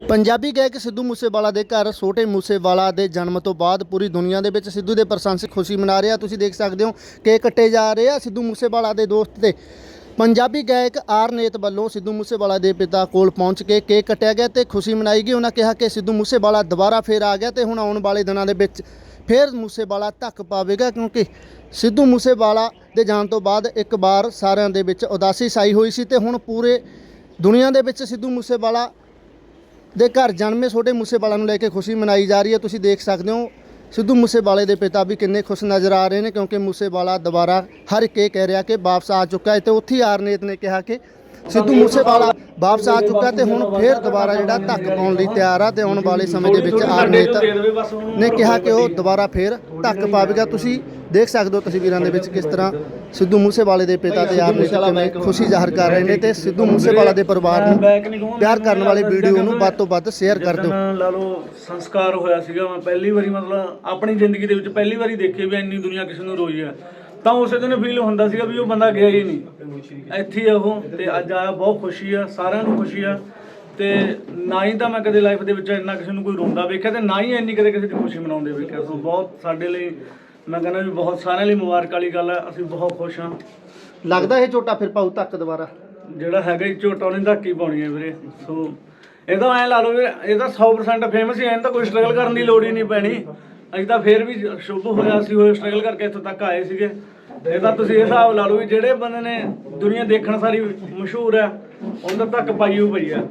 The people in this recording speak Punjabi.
ਪੰਜਾਬੀ ਗਾਇਕ ਸਿੱਧੂ ਮੂਸੇਵਾਲਾ ਦੇ ਘਰ ਛੋਟੇ ਮੂਸੇਵਾਲਾ ਦੇ ਜਨਮ ਤੋਂ ਬਾਅਦ ਪੂਰੀ ਦੁਨੀਆ ਦੇ ਵਿੱਚ ਸਿੱਧੂ ਦੇ ਪ੍ਰਸ਼ੰਸਕ ਖੁਸ਼ੀ ਮਨਾ ਰਹੇ ਆ। ਤੁਸੀਂ ਦੇਖ ਸਕਦੇ ਹੋ ਕੇਕ ਕੱਟੇ ਜਾ ਰਹੇ ਆ ਸਿੱਧੂ ਮੂਸੇਵਾਲਾ ਦੇ ਦੋਸਤ ਤੇ। ਪੰਜਾਬੀ ਗਾਇਕ ਆਰਨੇਤ ਵੱਲੋਂ ਸਿੱਧੂ ਮੂਸੇਵਾਲਾ ਦੇ ਪਿਤਾ ਕੋਲ ਪਹੁੰਚ ਕੇ ਕੇਕ ਕੱਟਿਆ ਗਿਆ ਤੇ ਖੁਸ਼ੀ ਮਨਾਈ ਗਈ। ਉਹਨਾਂ ਕਿਹਾ ਕਿ ਸਿੱਧੂ ਮੂਸੇਵਾਲਾ ਦੁਬਾਰਾ ਫੇਰ ਆ ਗਿਆ ਤੇ ਹੁਣ ਆਉਣ ਵਾਲੇ ਦਿਨਾਂ ਦੇ ਵਿੱਚ ਫੇਰ ਮੂਸੇਵਾਲਾ ਧੱਕ ਪਾਵੇਗਾ ਕਿਉਂਕਿ ਸਿੱਧੂ ਮੂਸੇਵਾਲਾ ਦੇ ਜਾਣ ਤੋਂ ਬਾਅਦ ਇੱਕ ਵਾਰ ਸਾਰਿਆਂ ਦੇ ਵਿੱਚ ਉਦਾਸੀ ਛਾਈ ਹੋਈ ਸੀ ਤੇ ਹੁਣ ਪੂਰੇ ਦੁਨੀਆ ਦੇ ਵਿੱਚ ਸਿੱਧੂ ਮੂਸੇਵਾਲਾ ਦੇ ਘਰ ਜਨਮੇ ਛੋਟੇ ਮੂਸੇਵਾਲਾ ਨੂੰ ਲੈ ਕੇ ਖੁਸ਼ੀ ਮਨਾਈ ਜਾ ਰਹੀ ਹੈ। ਤੁਸੀਂ ਦੇਖ ਸਕਦੇ ਹੋ, ਸਿੱਧੂ ਮੂਸੇਵਾਲੇ ਦੇ ਪਿਤਾ ਵੀ ਕਿੰਨੇ ਖੁਸ਼ ਨਜ਼ਰ ਆ ਰਹੇ ਨੇ ਕਿਉਂਕਿ ਮੂਸੇਵਾਲਾ ਦੁਬਾਰਾ ਹਰ ਇੱਕ ਇਹ ਕਹਿ ਰਿਹਾ ਕਿ ਵਾਪਸ ਆ ਚੁੱਕਾ ਹੈ ਤੇ ਉੱਥੇ ਹੀ ਆਰਨੇਤ ਨੇ ਕਿਹਾ ਕਿ ਸਿੱਧੂ ਮੂਸੇਵਾਲਾ ਵਾਪਸ ਆ ਚੁੱਕਾ ਤੇ ਹੁਣ ਫੇਰ ਦੁਬਾਰਾ ਜਿਹੜਾ ਧੱਕ ਪਾਉਣ ਲਈ ਤਿਆਰ ਆ ਤੇ ਆਉਣ ਵਾਲੇ ਸਮੇਂ ਦੇ ਵਿੱਚ ਆਰਨੇਤ ਨੇ ਕਿਹਾ ਕਿ ਉਹ ਦੁਬਾਰਾ ਫੇਰ ਧੱਕ ਪਾਵੇਗਾ। ਤੁਸੀਂ ਦੇਖ ਸਕਦੇ ਹੋ ਤਸਵੀਰਾਂ ਦੇ ਵਿੱਚ ਕਿਸ ਤਰ੍ਹਾਂ ਸਿੱਧੂ ਮੂਸੇਵਾਲੇ ਦੇ ਪਿਤਾ ਤੇ ਆਰਨੇਤ ਕਿਵੇਂ ਖੁਸ਼ੀ ਜ਼ਾਹਰ ਕਰ ਰਹੇ ਨੇ ਤੇ ਸਿੱਧੂ ਮੂਸੇਵਾਲਾ ਦੇ ਪਰਿਵਾਰ ਨੂੰ ਪਿਆਰ ਕਰਨ ਵਾਲੇ ਵੀਡੀਓ ਨੂੰ ਵੱਧ ਤੋਂ ਵੱਧ ਸ਼ੇਅਰ ਕਰ ਦਿਓ। ਲਾ ਲਓ ਸੰਸਕਾਰ ਹੋਇਆ ਸੀਗਾ ਮੈਂ ਪਹਿਲੀ ਵਾਰੀ ਮਤਲਬ ਆਪਣੀ ਜ਼ਿੰਦਗੀ ਦੇ ਵਿੱਚ ਪਹਿਲੀ ਵਾਰੀ ਦੇਖੀ ਵੀ ਇੰਨੀ ਦੁਨੀਆ ਕਿਸੇ ਨੂੰ ਰੋਈ ਆ। ਤਾਂ ਉਸੇ ਦਿਨ ਫੀਲ ਹੁੰਦਾ ਸੀਗਾ ਵੀ ਉਹ ਬੰਦਾ ਗਿਆ ਹੀ ਨਹੀਂ। ਇੱਥੇ ਹੀ ਆ ਉਹ ਤੇ ਅੱਜ ਆਇਆ ਬਹੁਤ ਖੁਸ਼ੀ ਆ ਸਾਰਿਆਂ ਨੂੰ ਖੁਸ਼ੀ ਆ। ਤੇ ਨਾ ਹੀ ਤਾਂ ਮੈਂ ਕਦੇ ਲਾਈਫ ਦੇ ਵਿੱਚ ਇੰਨਾ ਕਿਸੇ ਨੂੰ ਕੋਈ ਰੋਂਦਾ ਵੇਖਿਆ ਤੇ ਨਾ ਹੀ ਇੰਨੀ ਕਦੇ ਕਿਸੇ ਦੀ ਖੁਸ਼ੀ ਮਨਾਉਂਦੇ ਵੇਖਿਆ। ਸੋ ਬਹੁਤ ਸਾਡੇ ਲਈ ਮੈਂ ਕਹਿੰਦਾ ਵੀ ਬਹੁਤ ਸਾਰਿਆਂ ਲਈ ਮੁਬਾਰਕ ਵਾਲੀ ਗੱਲ ਹੈ ਅਸੀਂ ਬਹੁਤ ਖੁਸ਼ ਹਾਂ ਲੱਗਦਾ ਇਹ ਝੋਟਾ ਫਿਰ ਪਾਉ ਤੱਕ ਦੁਬਾਰਾ? ਜਿਹੜਾ ਹੈਗਾ ਝੋਟਾ ਉਹਨੇ ਧੱਕੀ ਪਾਉਣੀ ਹੈ ਵੀਰੇ। ਸੋ ਇਹ ਤਾਂ ਐ ਲਾ ਲਓ ਵੀ ਇਹ ਤਾਂ 100% ਫੇਮਸ ਹੀ ਐ ਤਾਂ ਕੋਈ ਸਟਰਗਲ ਕਰਨ ਦੀ ਲੋੜ ਹੀ ਨਹੀਂ ਪੈਣੀ। ਅਸੀਂ ਤਾਂ ਫੇਰ ਵੀ ਸ਼ੁਭ ਹੋਇਆ ਸੀ ਹੋਏ ਸਟਰਗਲ ਕਰਕੇ ਇੱਥੋਂ ਤੱਕ ਆਏ ਸੀਗੇ। ਇਹ ਤਾਂ ਤੁਸੀਂ ਇਹ ਹਿਸਾਬ ਲਾ ਲਓ ਵੀ ਜਿਹੜੇ ਬੰਦੇ ਨੇ ਦੁਨੀਆ ਦੇਖਣ ਸਾਰੀ ਮਸ਼ਹੂਰ ਹੈ, ਉਹਨਾਂ ਤੱਕ ਪਾਈ ਹੋਈ ਪਈ ਹੈ।